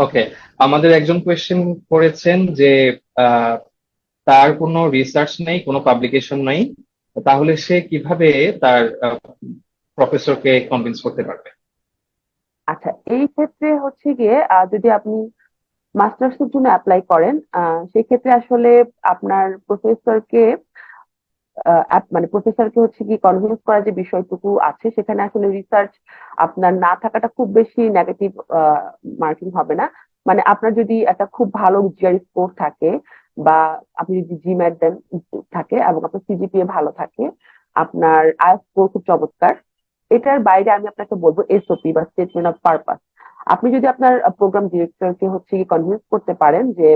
ওকে আমাদের একজন কোয়েশ্চেন করেছেন যে তার কোনো রিসার্চ নেই, কোনো পাবলিকেশন নেই, তাহলে সে কীভাবে তার প্রফেসরকে কনভিন্স করতে পারবে? আচ্ছা এই ক্ষেত্রে হচ্ছে গিয়ে যদি আপনি মাস্টার্স এর জন্য অ্যাপ্লাই করেন সেই ক্ষেত্রে আসলে আপনার প্রফেসরকে মানে প্রফেসরকে হচ্ছে কি কনভিন্স করার যে বিষয়টুকু আছে, সেখানে আসলে রিসার্চ আপনার না থাকাটা খুব বেশি নেগেটিভ মার্কিং হবে না। মানে আপনার যদি একটা খুব ভালো জিআর স্কোর থাকে বা আপনি যদি জিম্যাট দেন, থাকে এবং আপনার সিজিপিএ ভালো থাকে, আপনার আয়াস স্কোর খুব চমৎকার। এটার বাইরে আমি আপনাকে বলব এসওপি বা স্টেটমেন্ট অফ পারপাস আপনি যদি আপনার প্রোগ্রাম ডিরেক্টরকে হচ্ছে কি কনভিন্স করতে পারেন যে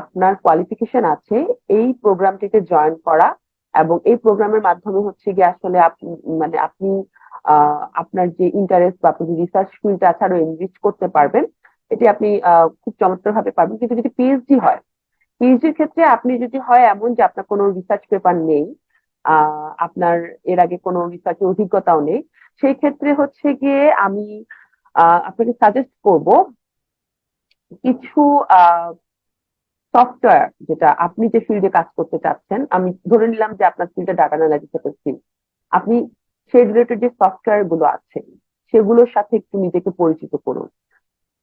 আপনার কোয়ালিফিকেশন আছে, এই প্রোগ্রামটিতে জয়েন করা এবং এই প্রোগ্রামের মাধ্যমে হচ্ছে গিয়ে আসলে আপনি মানে আপনি আপনার যে ইন্টারেস্ট বা আপনি রিসার্চ ফিল্ডটা আছে আরও এনরিচ করতে পারবেন, এটি আপনি খুব চমৎকার ভাবে পারবেন। কিন্তু যদি পিএইচডি হয় পিএইচডির ক্ষেত্রে আপনি যদি হয় এমন যে আপনার কোনো রিসার্চ পেপার নেই আপনার এর আগে কোনো রিসার্চের অভিজ্ঞতাও নেই, সেই ক্ষেত্রে হচ্ছে গিয়ে আমি আপনাকে সাজেস্ট করব কিছু সফটওয়্যার যেটা আপনি যে ফিল্ডে কাজ করতে চাচ্ছেন, আমি ধরে নিলাম যে আপনার ফিল্ডে ডাটা অ্যানালাইসিসের ফিল্ড আপনি সেই রিলেটেড যে সফটওয়্যারগুলো আছে, সেগুলোর সাথে একটু নিজেকে পরিচিত করুন।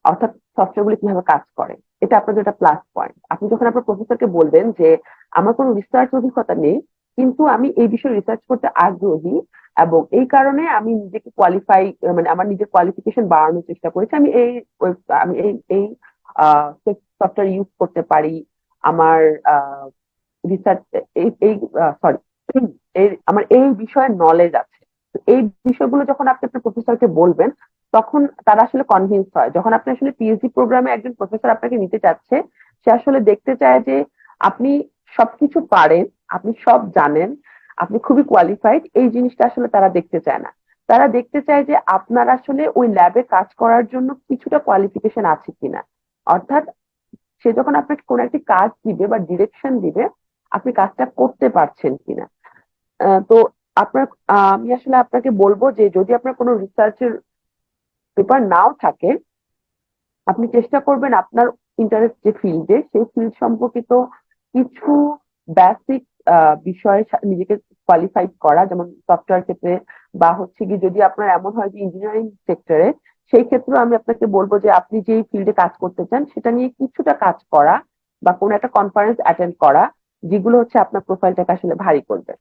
অর্থাৎ সফটওয়্যারগুলো কীভাবে কাজ করে, এটা আপনার একটা প্লাস পয়েন্ট আপনি যখন আপনার প্রফেসরকে বলবেন যে, আমার কোনো রিসার্চ অভিজ্ঞতা নেই, কিন্তু আমি এই বিষয়ে রিসার্চ করতে আগ্রহী এবং এই কারণে আমি নিজেকে কোয়ালিফাই মানে আমার নিজের কোয়ালিফিকেশন বাড়ানোর চেষ্টা করেছি, আমি এই আমি এই এই সফটওয়্যার ইউজ করতে পারি। আমার রিসার্চ এই সরি আমার এই বিষয়ে নলেজ আছে। এই বিষয়গুলো যখন আপনি আপনার প্রফেসরকে বলবেন, তখন তারা আসলে কনভিন্স হয়। যখন আপনি আসলে পিএইচডি প্রোগ্রামে একজন প্রফেসর আপনাকে নিতে চাচ্ছে, সে আসলে দেখতে চায় যে আপনি সবকিছু পারেন, আপনি সব জানেন, আপনি খুবই কোয়ালিফাইড এই জিনিসটা আসলে তারা দেখতে চায় না। তারা দেখতে চায় যে আপনার আসলে ওই ল্যাবে কাজ করার জন্য কিছুটা কোয়ালিফিকেশন আছে কিনা। অর্থাৎ সে যখন আপনাকে কোনো একটি কাজ দিবে বা ডিরেকশন দিবে, আপনি কাজটা করতে পারছেন কিনা। তো আপনার, আমি আসলে আপনাকে বলব যে যদি আপনার কোনো রিসার্চের পেপার নাও থাকে, আপনি চেষ্টা করবেন আপনার ইন্টারেস্ট যে ফিল্ডে সেই ফিল্ড সম্পর্কিত কিছু বেসিক বিষয়ে নিজেকে কোয়ালিফাইড করা, যেমন সফটওয়্যার ক্ষেত্রে বা হচ্ছে কি যদি আপনার এমন হয় যে ইঞ্জিনিয়ারিং সেক্টরে সেই ক্ষেত্রে আমি আপনাকে বলব যে আপনি যে ফিল্ডে কাজ করতে চান, সেটা নিয়ে কিছুটা কাজ করা বা কোন একটা কনফারেন্স অ্যাটেন্ড করা, যেগুলো হচ্ছে আপনার প্রোফাইলটাকে আসলে ভারী করবে।